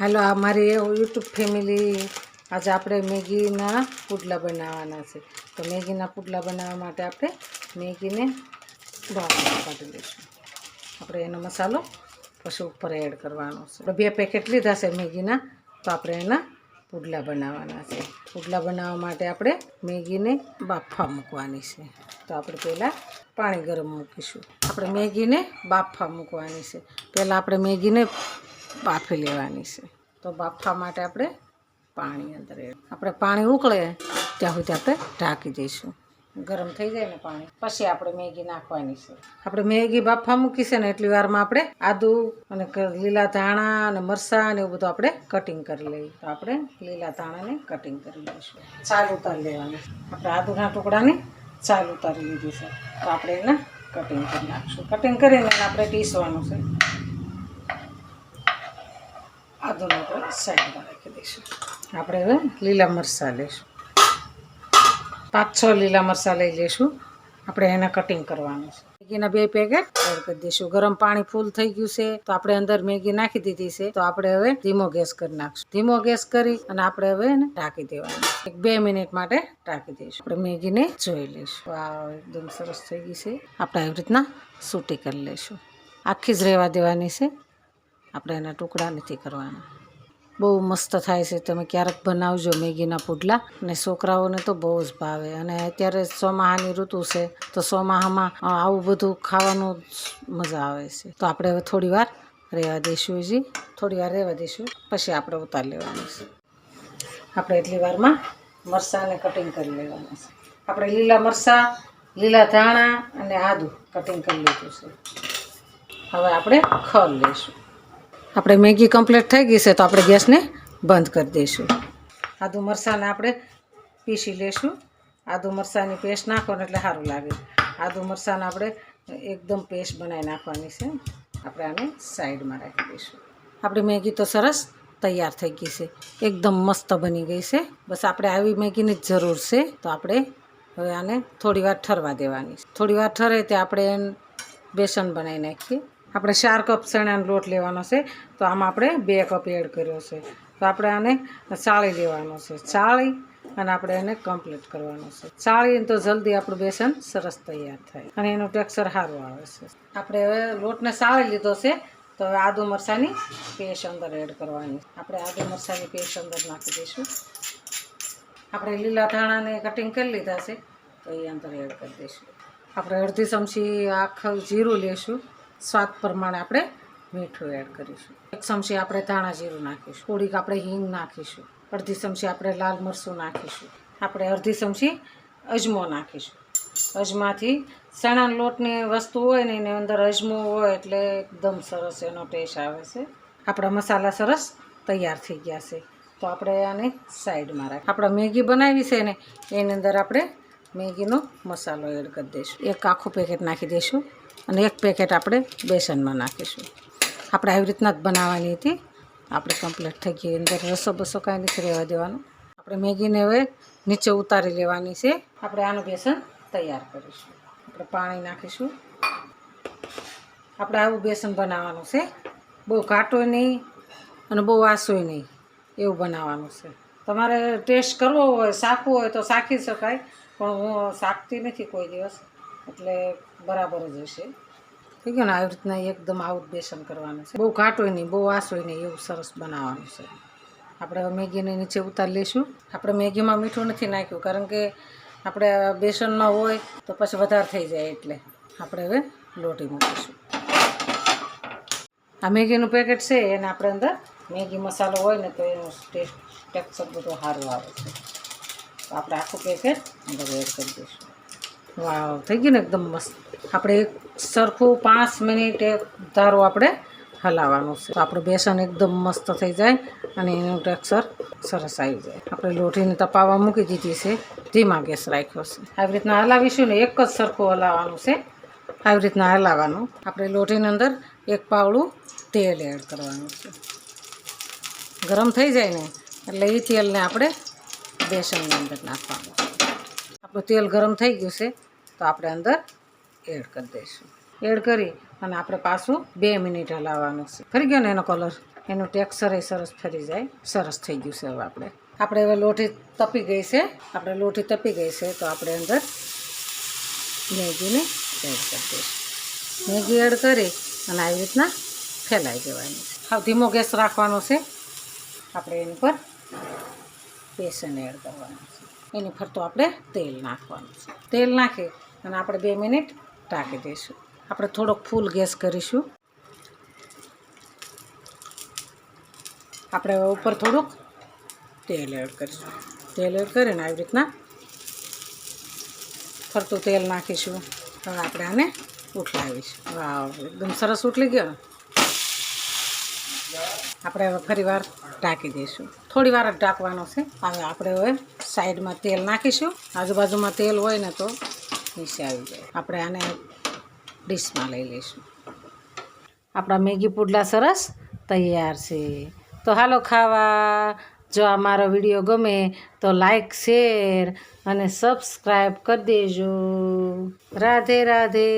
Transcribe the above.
હાલો, આ મારી YouTube family, આજે આપણે મેગીના પુડલા બનાવવાના છે. તો મેગીના પુડલા બનાવવા માટે આપણે મેગીને કાઢી લઈશું. આપણે એનો મસાલો પછી ઉપર એડ કરવાનો છે. બે પેકેટ લીધા છે મેગીના, તો આપણે એના પુડલા બનાવવાના છે. પુડલા બનાવવા માટે આપણે મેગીને બાફવા મૂકવાની છે. તો આપણે પહેલાં પાણી ગરમ મૂકીશું. આપણે મેગીને બાફવા મૂકવાની છે. પહેલાં આપણે મેગીને બાફી લેવાની છે. તો બાફવા માટે આપણે પાણી અંદર આપણે પાણી ઉકળે, ત્યાં સુધી આપણે ઢાંકી દઈશું. ગરમ થઈ જાય ને પાણી. પછી આપણે મેગી નાખવાની છે. આપણે મેગી બાફવા મૂકી છે ને એટલી વારમાં આપણે આદુ અને લીલા ધાણા અને મરચાં અને એવું બધું આપણે કટિંગ કરી લઈએ. તો આપણે લીલા ધાણાને કટિંગ કરી લઈશું. ચાલ ઉતારી લેવાની. આપણે આદુના ટુકડાની ચાલ ઉતારી લીધી છે. તો આપણે એને કટિંગ કરી નાખશું. કટિંગ કરીને આપણે પીસવાનું છે. આપણે સાઈડમાં રાખી દઈશું. આપણે હવે લીલા મરચાં લઈશું. પાંચ છ લીલા મરચાં લઈ લઈશું. આપણે એને કટિંગ કરવાનું છે. મેગીના બે પેકેટ એડ કરી દઈશું. ગરમ પાણી ફૂલ થઈ ગયું છે, તો આપણે અંદર મેગી નાખી દીધી છે. તો આપણે હવે ધીમો ગેસ કરી નાખશું. ધીમો ગેસ કરી અને આપણે હવે એને ઢાંકી દેવાનું. એક બે મિનિટ માટે ઢાંકી દઈશું. આપણે મેગીને જોઈ લઈશું. આ એકદમ સરસ થઈ ગઈ છે. આપણે આવી રીતના સૂટી કરી લઈશું. આખી જ રહેવા દેવાની છે. આપણે એના ટુકડા નથી કરવાના. બહુ મસ્ત થાય છે. તમે ક્યારેક બનાવજો મેગીના પુડલા. અને છોકરાઓને તો બહુ જ ભાવે. અને અત્યારે ચોમાહાની ઋતુ છે, તો ચોમાહામાં આવું બધું ખાવાનું મજા આવે છે. તો આપણે હવે થોડી વાર રહેવા દઈશું હજી. થોડી વાર રહેવા દઈશું. પછી આપણે ઉતાર લેવાનું છે. આપણે એટલી વારમાં મરચાંને કટિંગ કરી લેવાના છે. આપણે લીલા મરસાં લીલા ધાણા અને આદું કટિંગ કરી લીધું છે. હવે આપણે ખર લઈશું. આપણે મેગી કમ્પ્લીટ થઈ ગઈ છે તો આપણે ગેસને બંધ કરી દઈશું. આદુ મરચાંને આપણે પીસી લઈશું આદુ મરચાંની પેસ્ટ નાખો એટલે સારું લાગે. આદુ મરચાંને આપણે એકદમ પેસ્ટ બનાવી નાખવાની છે. આપણે આને સાઈડમાં રાખી દઈશું. આપણી મેગી તો સરસ તૈયાર થઈ ગઈ છે. એકદમ મસ્ત બની ગઈ છે. બસ આપણે આવી મેગીની જ જરૂર છે. તો આપણે હવે આને થોડી વાર ઠરવા દેવાની થોડી વાર ઠરે તે આપણે બેસન બનાવી નાખીએ. આપણે ચાર કપ ચણાનો લોટ લેવાનો છે, તો આમાં આપણે બે કપ એડ કર્યો છે. તો આપણે આને ચાળી લેવાનો છે. ચાળી અને આપણે એને કમ્પ્લીટ કરવાનો છે. ચાળીને તો જલ્દી આપણું બેસન સરસ તૈયાર થાય અને એનું ટેક્સચર સારું આવે છે. આપણે હવે લોટને ચાળી લીધો છે, તો હવે આદુ મરસાની પેસ્ટ અંદર એડ કરવાની. આપણે આદુ મરસાની પેસ્ટ અંદર નાખી દઈશું. આપણે લીલા ધાણાને કટિંગ કરી લીધા છે, તો એ અંદર એડ કરી દઈશું. આપણે અડધી ચમચી આખું જીરું લેશું. સ્વાદ પ્રમાણે આપણે મીઠું એડ કરીશું. એક ચમચી આપણે ધાણા જીરું નાખીશું. થોડીક આપણે હિંગ નાખીશું. અડધી ચમચી આપણે લાલ મરચું નાખીશું. આપણે અડધી ચમચી અજમો નાખીશું. અજમાથી ચણાના લોટની વસ્તુ હોય ને એની અંદર અજમો હોય એટલે એકદમ સરસ એનો ટેસ્ટ આવે છે. આપણા મસાલા સરસ તૈયાર થઈ ગયા છે. તો આપણે આને સાઈડમાં રાખ આપણે મેગી બનાવી છે ને, એની અંદર આપણે મેગીનો મસાલો એડ કરી દઈશું. એક આખું પેકેટ નાખી દઈશું. અને એક પેકેટ આપણે બેસનમાં નાખીશું. આપણે આવી રીતના જ બનાવવાની હતી. આપણે કમ્પ્લીટ થઈ ગઈ. અંદર રસો બસો કાંઈ નથી રહેવા દેવાનું. આપણે મેગીને હવે નીચે ઉતારી લેવાની છે. આપણે આનું બેસન તૈયાર કરીશું. આપણે પાણી નાખીશું. આપણે આવું બેસન બનાવવાનું છે. બહુ ઘાટું નહીં અને બહુ આસુય નહીં એવું બનાવવાનું છે. તમારે ટેસ્ટ કરવો હોય શાખવું હોય તો શાખી શકાય, પણ હું શાકતી નથી કોઈ દિવસ. એટલે બરાબર જ હશે. ઠીક છે ને? આવી રીતના એકદમ આવું બેસન કરવાનું છે. બહુ ઘાટું નહીં, બહુ આસોય નહીં, એવું સરસ બનાવવાનું છે. આપણે હવે મેગીને નીચે ઉતારી લઈશું. આપણે મેગીમાં મીઠું નથી નાખ્યું, કારણ કે આપણે બેસનમાં હોય તો પછી વધારે થઈ જાય એટલે આપણે હવે લોટી મૂકીશું. આ મેગીનું પેકેટ છે, એને આપણે અંદર મેગી મસાલો હોય ને તો એનું ટેસ્ટ, ટેક્સચર બધું સારું આવે છે. તો આપણે આખું પેકેટ અંદર એડ કરી દઈશું. વાવ, થઈ ગયું ને એકદમ મસ્ત. આપણે એક સરખું પાંચ મિનિટ એક ધારો આપણે હલાવવાનું છે. આપણું બેસન એકદમ મસ્ત થઈ જાય અને એનું ટેક્સચર સરસ આવી જાય. આપણે લોઢીને તપાવવા મૂકી દીધી છે. ધીમા ગેસ રાખ્યો છે. આવી રીતના હલાવીશું ને એક જ સરખું હલાવવાનું છે. આવી રીતના હલાવવાનું. આપણે લોઢીની અંદર એક પાવડું તેલ એડ કરવાનું છે. ગરમ થઈ જાય ને એટલે એ તેલને આપણે બેસનની અંદર નાખવાનું. આપણું તેલ ગરમ થઈ ગયું છે, તો આપણે અંદર એડ કરી દઈશું. એડ કરી અને આપણે પાછું બે મિનિટ હલાવવાનું છે. ફરી ગયો ને એનો કલર? એનું ટેક્સચર સરસ ફરી જાય. સરસ થઈ ગયું છે હવે આપણે. આપણે હવે લોટી તપી ગઈ છે. આપણે લોટી તપી ગઈ છે, તો આપણે અંદર મેગીને એડ કરી દઈશું. મેગી એડ કરી અને આવી રીતના ફેલાઈ દેવાની હવે ધીમો ગેસ રાખવાનો છે. આપણે એની પર બેસન એડ કરવાનું છે. એની ફરતો આપણે તેલ નાખવાનું છે. તેલ નાખી અને આપણે બે મિનિટ ટાંકી દઈશું. આપણે થોડોક ફૂલ ગેસ કરીશું. આપણે ઉપર થોડુંક તેલ એડ કરીશું. તેલ એડ કરીને આવી રીતના ફરતું તેલ નાખીશું. હવે આપણે આને ઉઠલાવીશું. વાવ, એકદમ સરસ ઉઠલી ગયો આપણે હવે ફરી વાર ટાંકી દઈશું. થોડી વાર જ ઢાંકવાનો છે. હવે આપણે હવે સાઈડમાં તેલ નાખીશું. આજુબાજુમાં તેલ હોય ને તો નીચે આવી જાય. આપણે આને ડીશમાં લઈ લઈશું. આપણા મેગી પુડલા સરસ તૈયાર છે. તો હાલો ખાવા. જો આ મારો વીડિયો ગમે તો લાઈક, શેર અને સબસ્ક્રાઈબ કરી દેજો. રાધે રાધે.